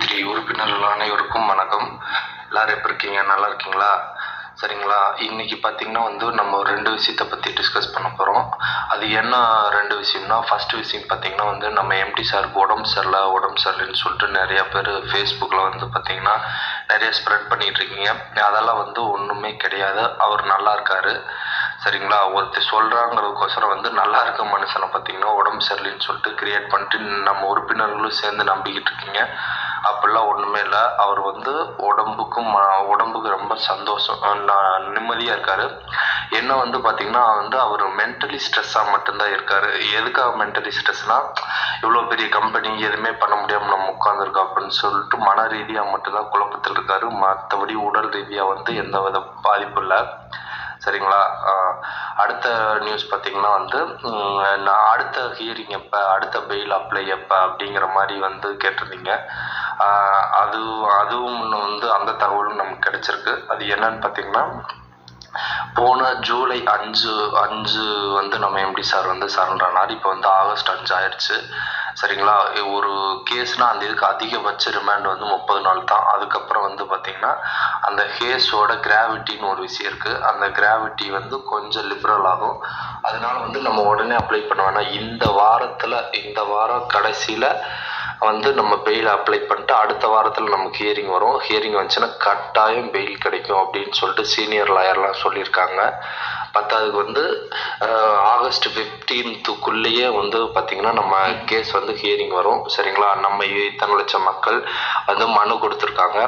Three உறுப்பினர்கள் அனைவருக்கும் வணக்கம். எல்லாரும் எப்படி இருக்கீங்க? நல்லா இருக்கீங்களா? சரிங்களா? இன்னைக்கு பார்த்தீங்கன்னா வந்து நம்ம ரெண்டு விஷயத்தை பற்றி டிஸ்கஸ் பண்ண போகிறோம் அது என்ன ரெண்டு விஷயம்னா ஃபஸ்ட்டு விஷயம் பார்த்தீங்கன்னா வந்து நம்ம எம்டி சாருக்கு உடம்பு சரியில்லை உடம்பு சரியில்லைன்னு சொல்லிட்டு நிறையா பேர் ஃபேஸ்புக்கில் வந்து பார்த்தீங்கன்னா நிறைய ஸ்ப்ரெட் பண்ணிகிட்ருக்கீங்க இருக்கீங்க. அதெல்லாம் வந்து ஒன்றுமே கிடையாது. அவர் நல்லா இருக்காரு. சரிங்களா? ஒருத்தர் சொல்கிறாங்கிறதுக்கோசரம் வந்து நல்லா இருக்க மனுஷனை பார்த்தீங்கன்னா உடம்பு சரியில்லைன்னு சொல்லிட்டு கிரியேட் பண்ணிட்டு நம்ம உறுப்பினர்களும் சேர்ந்து நம்பிக்கிட்டு இருக்கீங்க. அப்படிலாம் ஒன்றுமே இல்லை. அவர் வந்து உடம்புக்கும் ம- உடம்புக்கு ரொம்ப சந்தோஷம். ந- நிம்மதியாக இருக்காரு. என்ன வந்து பார்த்தீங்கன்னா வந்து அவர் மென்டலி ஸ்ட்ரெஸ்ஸாக மட்டும்தான் இருக்காரு. எதுக்காக மென்டலி ஸ்ட்ரெஸ்னால் இவ்வளோ பெரிய கம்பெனி எதுவுமே பண்ண முடியாமல் நம்ம உட்காந்துருக்கோம் அப்படின்னு சொல்லிட்டு மன ரீதியாக மட்டும்தான் குழப்பத்தில் இருக்காரு. மற்றபடி உடல் ரீதியாக வந்து எந்த வித பாதிப்பும் இல்லை. சரிங்களா? அடுத்த நியூஸ் பார்த்தீங்கன்னா வந்து நான் அடுத்த ஹியரிங் எப்போ அடுத்த பெயில் அப்ளை எப்போ அப்படிங்கிற மாதிரி வந்து கேட்டிருந்தீங்க. அது அதுவும் இன்னும் வந்து அந்த தகவலும் நமக்கு கிடைச்சிருக்கு. அது என்னன்னு பார்த்தீங்கன்னா போன ஜூலை அஞ்சு அஞ்சு வந்து நம்ம எம்டி சார் வந்து சரண்டர் ஆனார் இப்போ வந்து ஆகஸ்ட் அஞ்சு ஆயிடுச்சு. சரிங்களா? ஒரு கேஸ்னால் அந்த இதுக்கு அதிகபட்ச ரிமாண்ட் வந்து முப்பது நாள் தான். அதுக்கப்புறம் வந்து பார்த்திங்கன்னா அந்த கேஸோட கிராவிட்டின்னு ஒரு விஷயம் இருக்குது அந்த கிராவிட்டி வந்து கொஞ்சம் லிபரல் ஆகும். அதனால வந்து நம்ம உடனே அப்ளை பண்ண வேணாம். இந்த வாரத்தில் இந்த வாரம் கடைசியில் வந்து நம்ம பெயில் அப்ளை பண்ணிட்டு அடுத்த வாரத்தில் நமக்கு ஹியரிங் வரும். ஹியரிங் வந்துச்சுன்னா கட்டாயம் பெயில் கிடைக்கும் அப்படின்னு சொல்லிட்டு சீனியர் லாயர்லாம் சொல்லியிருக்காங்க. பத்தாவதுக்கு வந்து ஆகஸ்ட் ஃபிஃப்டீன்த்துக்குள்ளேயே வந்து பார்த்திங்கன்னா நம்ம கேஸ் வந்து ஹியரிங் வரும். சரிங்களா? நம்ம இத்தனை லட்சம் மக்கள் வந்து மனு கொடுத்துருக்காங்க.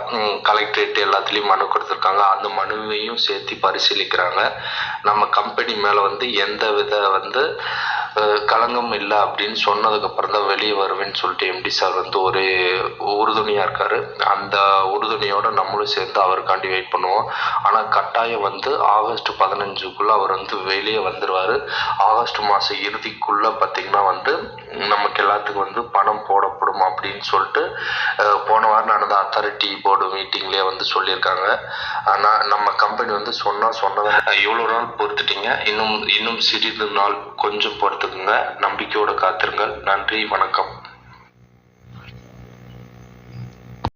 கலெக்டரேட் எல்லாத்துலேயும் மனு கொடுத்துருக்காங்க. அந்த மனுவையும் சேர்த்து பரிசீலிக்கிறாங்க. நம்ம கம்பெனி மேலே வந்து எந்த வித வந்து களங்கம் இல்லை அப்படின்னு சொன்னதுக்கப்புறம் தான் வெளியே வருவேன்னு சொல்லிட்டு எம்டி சார் வந்து ஒரு உறுதுணையாக இருக்கார். அந்த உறுதுணையோட நம்மளும் சேர்ந்து அவருக்காண்டி வெயிட் பண்ணுவோம். ஆனால் கட்டாயம் வந்து ஆகஸ்ட் பதினஞ்சுக்குள்ளே அவர் வந்து வெளியே வந்துடுவார் ஆகஸ்ட் மாதம் இறுதிக்குள்ளே பார்த்திங்கன்னா வந்து நமக்கு எல்லாத்துக்கும் வந்து பணம் போடப்படும் அப்படின்னு சொல்லிட்டு போன வாரம் நடந்த அத்தாரிட்டி போர்டு மீட்டிங்லேயே வந்து சொல்லியிருக்காங்க. ஆனால் நம்ம கம்பெனி வந்து சொன்னால் சொன்னதை இவ்வளோ நாள் பொறுத்துட்டீங்க. இன்னும் இன்னும் சிறிது நாள் கொஞ்சம் காத்துக்குங்க நம்பிக்கையோடு காத்திருங்கள். நன்றி வணக்கம்.